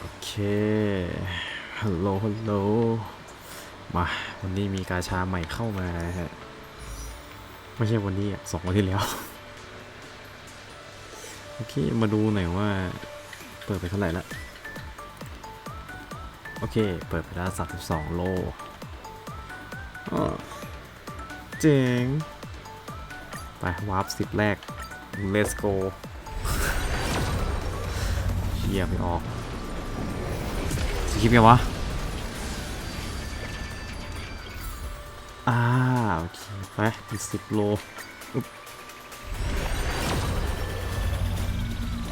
โอเค ฮัลโหล ฮัลโหล มา วันนี้มีกาชาใหม่เข้ามาฮะ ไม่ใช่วันนี้อะสองวันที่แล้ว โอเค มาดูหน่อยว่า เปิดไปเท่าไหร่ละ โอเค เปิดไปแล้ว32โลอ้อเจ๋ง ไป วาร์ปสิบแรก let's go เฮียไม่ออก สคริปต์ไงวะ อ่าโอเคไปอีกสิบโล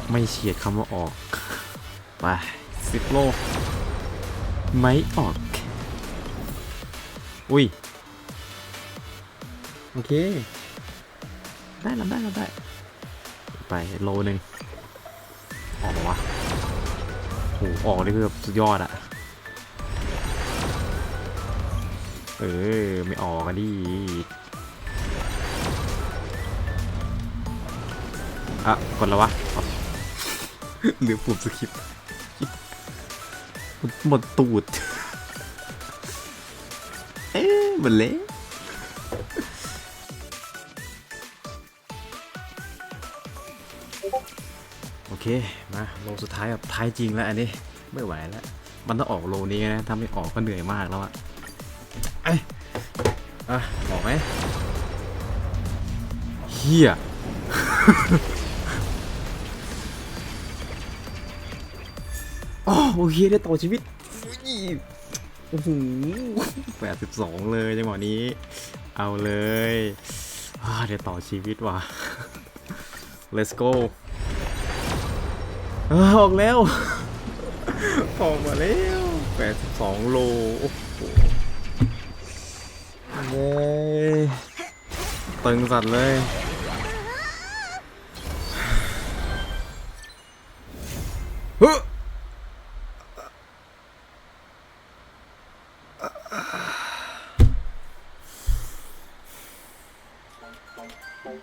ไม่เฉียดคำว่าออก ไปสิบโล ไม่ออก อุ้ย โอเค ได้แล้วได้แล้วได้ ไปโลหนึ่งออกมาวะ โหออกนี่คือแบบสุดยอดอะเออ ไม่ออกอะดิอะกดแล้ววะหรือปุ่มสคริปหมดตูด เอ๊ะมันเละ โอเค มาโลสุดท้ายแบบท้ายจริงแล้วอันนี้ไม่ไหวแล้ว มันต้องออกโลนี้นะ ถ้าไม่ออกก็เหนื่อยมากแล้วอะเอ้ยอะออกไหมเฮียอ๋อโอเคได้ต่อชีวิตโอ้โหแปดสิบสองเลยจังหวะนี้ เอาเลยอ่าได้ต่อชีวิตว่ะ let's go ออกแล้ว ออกมาแล้วแปดสองโล โอ้โหเย้ตึงสัตว์เลยเฮ้ย